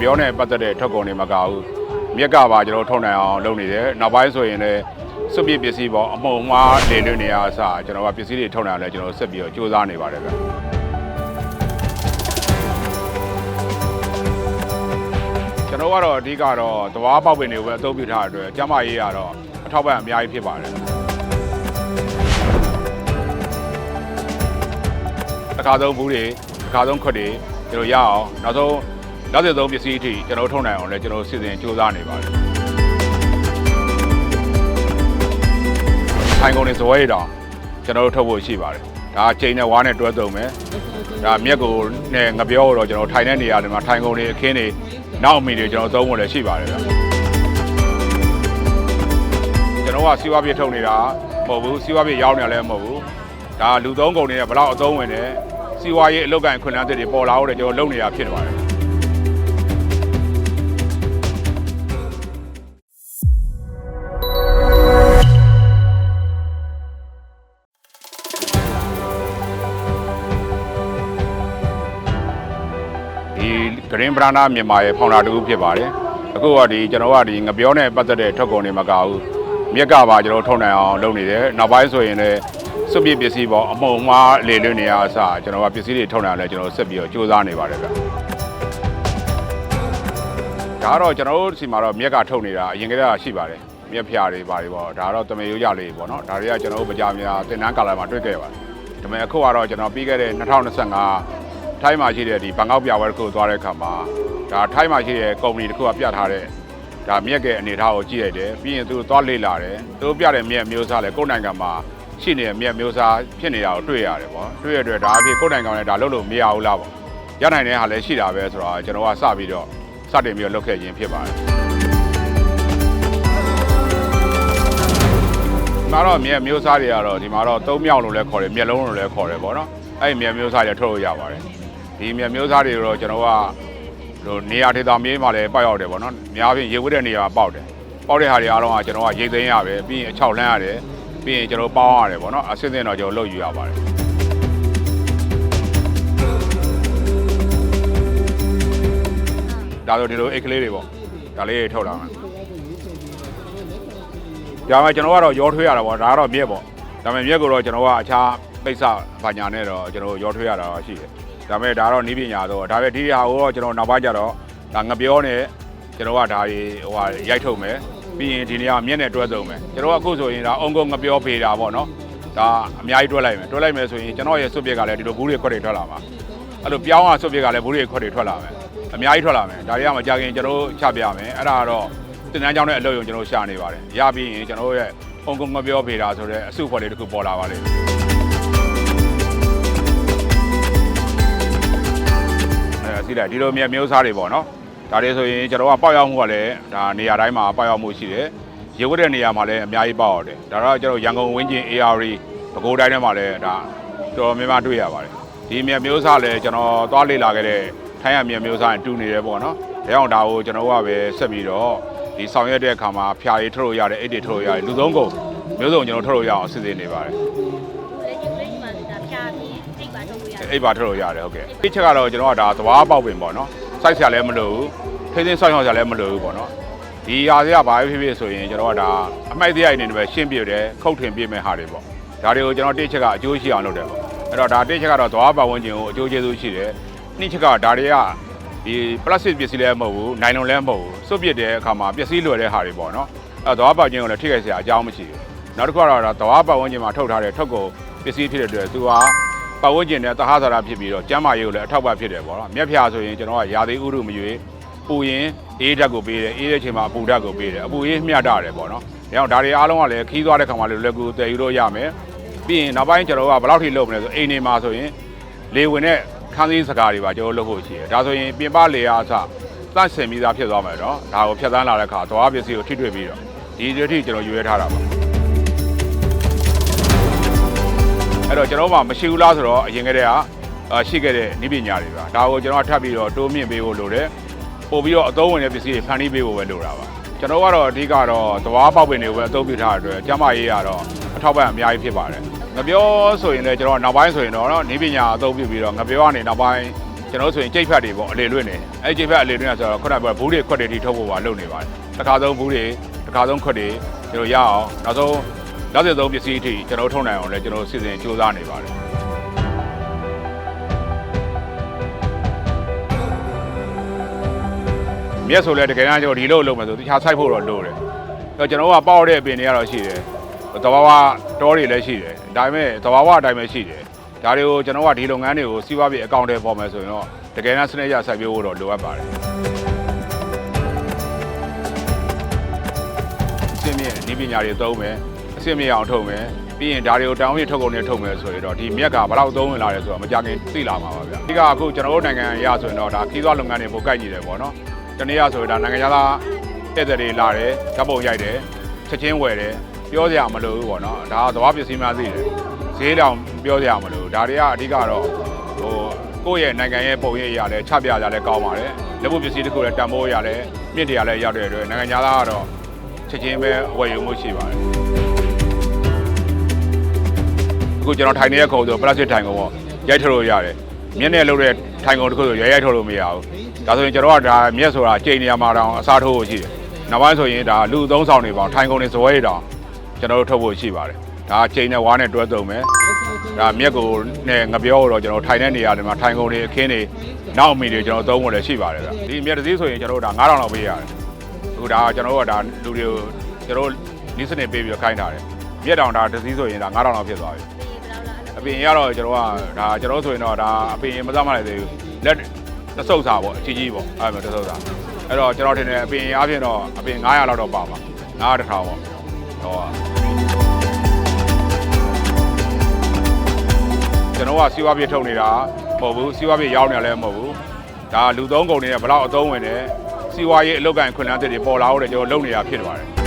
ပြောနဲ့ပတ်သက်တဲ့ထုတ်ကုန်တွေမကဘူးမြက်ကပါကျွန်တော်ထုတ်နိုင်အောင်လုပ်နေတယ်နောက်ပိုင်းဆိုရင်လည်းစွပ်ပြစ်ပစ္စည်းပေါ့အမှုံမှားလေလွတ်နေရအစားကျွန်တော်ကပစ္စည်းတွေထုတ်နိုင်အောင်လည်းကျွန်တော်ဆက်ပြီးတော့စူးစမ်းနေပါတယ်ဗျကျွန်တော်ကတော့အဓိကတော့သဘာဝပေါက်ပင်တွေကိုပဲအသုံးပြုထားတဲ့အတွက်ကျန်းမာရေးကတော့အထောက်ပံ့အများကြီးဖြစ်ပါတယ်တစ်ခါသုံးဘူးတွေတစ်ခါသုံးခွက်တွေကျွန်တော်ရအောင်နောက်ဆုံး နောက်ဆက်ဆုံးပစ္စည်းအထိကျွန်တော်ထုတ်နိုင်အောင်လည်းကျွန်တော်စီစဉ်စူးစမ်းနေပါတယ်ထိုင်ကုန်တွေဇွဲရတောင်ကျွန်တော်တို့ထုတ်ဖို့ရှိပါတယ်ဒါချိန်နဲ့ဝါးနဲ့တွဲသုံးမယ်ဒါမြက်ကိုနဲ့ငပြောတော့ကျွန်တော်ထိုင်တဲ့နေရာတွေမှာထိုင်ကုန်တွေအခင်းတွေနောက်အမီတွေကျွန်တော်သုံးဖို့လည်းရှိပါတယ်ဗျကျွန်တော်ကစီးပွားပြထုတ်နေတာမဟုတ်ဘူးစီးပွားပြရောင်းနေလည်းမဟုတ်ဘူးဒါလူသုံးကုန်တွေနဲ့ဘယ်လောက်အသုံးဝင်တယ်စီးပွားရေးအလုပ်ကိုင်ခွင့်လန်းတွေပေါ်လာတော့ကျွန်တော်လုပ်နေတာဖြစ်ပါတယ် Green Branda မြန်မာရဲ့ဖောင်ဒါတူဖြစ်ပါတယ်အခုကဒီကျွန်တော်ကဒီငပြောနဲ့ပတ်သက်တဲ့ထုတ်ကုန်တွေမကဘူးမြက်ကပါကျွန်တော်ထုတ်နိုင်အောင်လုပ်နေတယ်နောက်ပိုင်းဆိုရင်လည်းစွပ်ပြစ်ပစ္စည်းပေါ့အမှုံမှားလေလွတ်နေရအစားကျွန်တော်ကပစ္စည်းတွေထုတ်နိုင်အောင်လည်းကျွန်တော်ဆက်ပြီးတော့စူးစမ်းနေပါတယ်ဗျဒါကတော့ကျွန်တော်တို့စီမှာတော့မြက်ကထုတ်နေတာအရင်ကတည်းကရှိပါတယ်မြက်ဖျားတွေပါတယ်ပေါ့ဒါတော့တမေရိုးကြလေးပေါ့နော်ဒါတွေကကျွန်တော်တို့ပကြများတင်နန်းကာလာမှာတွေ့ခဲ့ပါတယ်ဒါပေမဲ့အခုကတော့ကျွန်တော်ပြီးခဲ့တဲ့2025 ထိုင်းမှာရှိတဲ့ဒီဘန်ကောက်ပြပွဲတစ်ခုသွားတဲ့အခါမှာဒါထိုင်းမှာရှိတဲ့ကုမ္ပဏီတစ်ခုကပြထားတဲ့ဒါမြက်ကအနေထားကိုကြည့်လိုက်တယ်ပြီးရင်သူတို့သွားလေ့လာတယ်သူတို့ပြတဲ့မြက်မျိုးစားလဲကိုယ့်နိုင်ငံမှာရှိနေတဲ့မြက်မျိုးစားဖြစ်နေတာကိုတွေ့ရတယ်ပေါ့တွေ့ရတဲ့အတွက်ဒါအဖြစ်ကိုယ့်နိုင်ငံနဲ့ဒါလုပ်လို့မရဘူးလားပေါ့ရနိုင်တဲ့ဟာလည်းရှိတာပဲဆိုတော့ကျွန်တော်ကစပြီးတော့စတင်ပြီးတော့လုပ်ခဲ့ခြင်းဖြစ်ပါတယ်ဒီမှာတော့မြက်မျိုးစားတွေကတော့ဒီမှာတော့သုံးမြောက်လို့လည်းခေါ်တယ်မျက်လုံးလို့လည်းခေါ်တယ်ပေါ့နော်အဲ့ဒီမြက်မျိုးစားတွေထုတ်လို့ရပါတယ် ဒီမြက်မျိုးစားတွေတော့ကျွန်တော်ကဟိုနေရာဒေသမြေးမှာလည်းပေါက်ရောက်တယ်ပေါ့နော်အများဖြင့်ရေဝတ်တဲ့နေရာမှာပေါက်တယ်ပေါက်တဲ့ဟာတွေအားလုံးကကျွန်တော်ကရိတ်သိမ်းရပဲပြီးရင်အချောက်လှမ်းရတယ်ပြီးရင်ကျွန်တော်ပေါင်းရတယ်ပေါ့နော်အဆင့်ဆင့်တော့ကျွန်တော်လုပ်ယူရပါတယ်ဒါဆိုဒီလိုအိတ်ကလေးတွေပေါ့ဒါလေးတွေထုတ်လာမယ်ဒါမှကျွန်တော်ကတော့ရောထွေးရတာပေါ့ဒါကတော့မြက်ပေါ့ ဒါပေမဲ့မြက်ကိုတော့ကျွန်တော်ကအခြားပိတ်စဘာညာနဲ့တော့ကျွန်တော်ရောထွေးရတာရှိတယ်ဒါပေမဲ့ဒါတော့နီးပညာတော့ဒါပဲဒီဟာကိုတော့ကျွန်တော်နောက်ပိုင်းကျတော့ဒါငပြောနဲ့ကျွန်တော်ကဒါတွေဟိုဟာရိုက်ထုတ်မယ်ပြီးရင်ဒီနေရာမြက်နဲ့တွဲသုံးမယ်ကျွန်တော်ကအခုဆိုရင်ဒါအုံကုန်းငပြောဖေးတာပေါ့နော်ဒါအများကြီးတွဲလိုက်မယ်တွဲလိုက်မယ်ဆိုရင်ကျွန်တော်ရဲ့စွပ်ပြက်ကလည်းဒီလိုဘူးတွေခွက်တွေထွက်လာမှာအဲ့လိုပြောင်းအောင်စွပ်ပြက်ကလည်းဘူးတွေခွက်တွေထွက်လာမယ်အများကြီးထွက်လာမယ်ဒါတွေကမကြခင်ကျွန်တော်ချပြမယ်အဲ့ဒါကတော့တင်တန်းကြောင်းတဲ့အလုပ်ရုံကျွန်တော်ရှာနေပါတယ်ရပြီးရင်ကျွန်တော်ရဲ့ အုံကုန်းငပြောဖေးတာဆိုတဲ့အစုဖွဲ့လေးတစ်ခုပေါ်လာပါလိမ့်မယ်အဲစီးလိုက်ဒီလိုမြက်မျိုးစားတွေပေါ့နော်ဒါတွေဆိုရင်ကျွန်တော်ကပေါက်ရောက်မှုကလည်းဒါနေရာတိုင်းမှာပေါက်ရောက်မှုရှိတယ်ရေဝတ်တဲ့နေရာမှာလည်းအများကြီးပေါက်ရတယ်ဒါတော့ကျွန်တော်ရန်ကုန်ဝင်းကျင် AR ပဲခူးတိုင်းထဲမှာလည်းဒါတော်တော်များများတွေ့ရပါတယ်ဒီမြက်မျိုးစားလည်းကျွန်တော်သွားလေ့လာခဲ့တဲ့ထိုင်းရမြက်မျိုးစားရင်တူနေတယ်ပေါ့နော်ဒါကြောင့်ဒါကိုကျွန်တော်ကပဲဆက်ပြီးတော့ ဒီဆောင်ရွက်တဲ့အခါမှာဖျာရည်ထုတ်လို့ရတယ်အိတ်တွေထုတ်လို့ရတယ်လူသုံးကုန်မျိုးစုံကျွန်တော်ထုတ်လို့ရအောင်အစီအစဉ်နေပါတယ်လက်ကျူလေးဒီမှာဒါဖြာပြီးအိတ်ပါထုတ်လို့ရတယ်အိပ်ပါထုတ်လို့ရတယ်ဟုတ်ကဲ့ဒီချက်ကတော့ကျွန်တော်ကဒါသဘာဝပေါက်ပင်ပေါ့နော်စိုက်ဆရာလည်းမလိုဘူးထိန်းသိမ်းဆောက်ရှောက်ဆရာလည်းမလိုဘူးပေါ့နော်ဒီဟာတွေကဘာပဲဖြစ်ဖြစ်ဆိုရင်ကျွန်တော်ကဒါအမိုက်တရားအနေနဲ့ပဲရှင်းပြတယ်ခုတ်ထင်ပြမယ်ဟာတွေပေါ့ဒါတွေကိုကျွန်တော်တစ်ချက်ကအကျိုးရှိအောင်လုပ်တယ်ပေါ့အဲ့တော့ဒါတစ်ချက်ကတော့သဘာဝပတ်ဝန်းကျင်ကိုအကျိုးကျေးဇူးရှိတယ်နှစ်ချက်ကဒါတွေက ဒီပလတ်စတစ်ပစ္စည်းလည်းမဟုတ်ဘူးနိုင်လုံလည်းမဟုတ်ဘူးစွပ်ပစ်တဲ့အခါမှာပစ္စည်းလွယ်တဲ့ဟာတွေပေါ့နော်အဲ့တော့သဘာဝပတ်ဝန်းကျင်ကိုလည်းထိခိုက်စရာအကြောင်းမရှိဘူးနောက်တစ်ခုကတော့ဒါသဘာဝပတ်ဝန်းကျင်မှာထုတ်ထားတဲ့ထုတ်ကုန်ပစ္စည်းဖြစ်တဲ့အတွက်သူကပတ်ဝန်းကျင်နဲ့တဟဆာရဖြစ်ပြီးတော့ကျမ်းမာရေးကိုလည်းအထောက်ပံ့ဖြစ်တယ်ပေါ့နော်မြက်ဖြာဆိုရင်ကျွန်တော်ကရာသီဥတုမရွေးပူရင်အေးဓာတ်ကိုပေးတယ်အေးတဲ့ချိန်မှာအပူဓာတ်ကိုပေးတယ်အပူအေးမျှတာတယ်ပေါ့နော်ဒါကြောင့်ဒါတွေအားလုံးကလည်းခီးသွားတဲ့ခါမှလည်းလွယ်ကူတည်ယူလို့ရမယ်ပြီးရင်နောက်ပိုင်းကျွန်တော်ကဘယ်လောက်ထိလုပ်မလဲဆိုအိမ်နေမှာဆိုရင်လေဝင်တဲ့ခ န်းစည်းစကားတွေပါကျွန်တော်လုပ်ဖို့ရှိတယ်ဒါဆိုရင်ပြင်ပလေအားအစသန့်စင်ပြီးသားဖြစ်သွားမယ်နော်ဒါကိုဖြတ်သန်းလာတဲ့အခါသွားပစ္စည်းကိုထိတွေ့ပြီးတော့ဒီတွေထိကျွန်တော်ရွေးထားတာပါအဲ့တော့ကျွန်တော်မှမရှိဘူးလားဆိုတော့အရင်ကတည်းကအာရှိခဲ့တဲ့ဤပညာတွေပါဒါကိုကျွန်တော်ထပ်ပြီးတော့တိုးမြင့်ပေးဖို့လိုတယ်ပို့ပြီးတော့အသုံးဝင်တဲ့ပစ္စည်းတွေဖန်တီးပေးဖို့ပဲလိုတာပါကျွန်တော်ကတော့အဓိကတော့သဘာဝပေါက်ပင်တွေကိုပဲအသုံးပြုထားတဲ့အတွက်ကျမရေးရတော့အထောက်ပံ့အများကြီးဖြစ်ပါတယ် ငပြောဆိုရင်လည်းကျွန်တော်နောက်ပိုင်းဆိုရင်တော့နော်ဤပညာအသုံးပြုပြီးတော့ငပြောကနေနောက်ပိုင်းကျွန်တော်ဆိုရင်ကြိတ်ဖက်တွေပေါ့အလေလွင့်နေအဲ့ကြိတ်ဖက်အလေလွင့်ရဆိုတော့ခုနကပြောဘူးတွေခွက်တွေထိထုတ်ဖို့ပါလုပ်နေပါတယ်တစ်ခါသုံးဘူးတွေတစ်ခါသုံးခွက်တွေကျွန်တော်ရအောင်နောက်ဆုံးနောက်ဆက်ဆုံးပစ္စည်းအထိကျွန်တော်ထုတ်နိုင်အောင်လည်းကျွန်တော်စီစဉ်စူးစမ်းနေပါတယ်မြက်ဆိုလဲတကယ်တမ်းကျွန်တော်ဒီလိုလုပ်မယ်ဆိုတခြားဆိုင်ဖို့တော့လိုတယ်တော့ကျွန်တော်ကပေါက်တဲ့အပင်တွေကတော့ရှိတယ် သဘာဝတောတွေလည်းရှိတယ်ဒါပေမဲ့သဘာဝအတိုင်းပဲရှိတယ်ဒါတွေကိုကျွန်တော်ကဒီလုပ်ငန်းတွေကိုစီးပွားရေးအကောင့်တွေပေါ်မယ်ဆိုရင်တော့တကယ်တမ်းစနစ်ရစိုက်ပျိုးဖို့တော့လိုအပ်ပါတယ်အစင်းမြင့်ဒီပညာတွေသုံးမယ်အစင်းမြင့်အောင်ထုတ်မယ်ပြီးရင်ဒါတွေကိုတောင်းရထုတ်ကုန်နဲ့ထုတ်မယ်ဆိုရင်တော့ဒီမြက်ကဘယ်လောက်သုံးဝင်လာတယ်ဆိုတော့မကြခင်သိလာမှာပါဗျာဒီကအခုကျွန်တော်တို့နိုင်ငံရဆိုရင်တော့ဒါခီးသွွားလုပ်ငန်းတွေပိုကိုက်ညီတယ်ပေါ့နော်တနေ့ရဆိုရင်ဒါနိုင်ငံသားဧည့်သည်တွေလာတယ်ဓာတ်ပုံရိုက်တယ်ချက်ချင်းဝယ်တယ် ပြောစရာမလိုဘူးပေါ့နော်ဒါကသဘာဝပစ္စည်းများသိတယ်ဈေးတောင်ပြောစရာမလိုဘူးဒါတွေကအဓိကတော့ဟိုကိုယ့်ရဲ့နိုင်ငံရဲ့ပုံရိပ်ရလဲချပြကြလဲကောင်းပါတယ်လက်ဖို့ပစ္စည်းတစ်ခုလည်းတန်ဖိုးရလဲမြင့်တရားလဲရောက်တဲ့အတွက်နိုင်ငံသားကတော့ချက်ချင်းပဲဝယ်ယူမှုရှိပါတယ်အခုကျွန်တော်ထိုင်နေတဲ့ခုံဆိုပလတ်စတစ်ထိုင်ခုံပေါ့ရိုက်ထုတ်လို့ရတယ်မျက်နဲ့လုပ်တဲ့ထိုင်ခုံတစ်ခုဆိုရိုက်ရိုက်ထုတ်လို့မရဘူးဒါဆိုရင်ကျွန်တော်ကဒါမျက်ဆိုတာချိန်နေရမှာတောင်အစားထိုးဖို့ရှိတယ်နောက်ပိုင်းဆိုရင်ဒါလူသုံးဆောင်တွေပေါ့ထိုင်ခုံတွေဇွဲတွေတောင် ကျွန်တော်တို့ထုတ်ဖို့ရှိပါတယ်ဒါချိန်နဲ့ဝါးနဲ့တွဲသုံးမယ်ဒါမျက်ကိုနဲ့ငပြောတော့ကျွန်တော်ထိုင်တဲ့နေရာတွေမှာထိုင်ခုံတွေအခင်းတွေနောက်အမီတွေကျွန်တော်သုံးဖို့လည်းရှိပါတယ်ဗျဒီမျက်တစ်စည်းဆိုရင်ကျွန်တော်တို့ဒါ9000လောက်ပေးရတယ်အခုဒါကျွန်တော်တို့ကဒါလူတွေကိုကျွန်တော်နီးစနစ်ပေးပြီးတော့ခိုင်းထားတယ်မြက်တောင်ဒါတစ်စည်းဆိုရင်ဒါ9000လောက်ဖြစ်သွားပြီအပင်ရတော့ကျွန်တော်ကဒါကျွန်တော်ဆိုရင်တော့ဒါအပင်မသတ်မှလည်းသေးဘူးလက်တစ်စုပ်စာပေါ့အကြီးကြီးပေါ့အဲ့မှာတစ်စုပ်စာအဲ့တော့ကျွန်တော်ထင်တယ်အပင်အားဖြင့်တော့အပင်900လောက်တော့ပါပါ900တစ်ထောင်ပေါ့ ကျွန်တော်ကစီးပွားပြေထုတ်နေတာမဟုတ်ဘူးစီးပွားပြေရောင်းနေလည်းမဟုတ်ဘူးဒါလူသုံးကုန်တွေနဲ့ဘယ်လောက်အသုံးဝင်တယ်စီးပွားရေးအလုပ်ကိုင်ခွင့်လန်းတဲ့တွေပေါ်လာတော့ကျွန်တော်လုပ်နေတာဖြစ်နေပါတယ်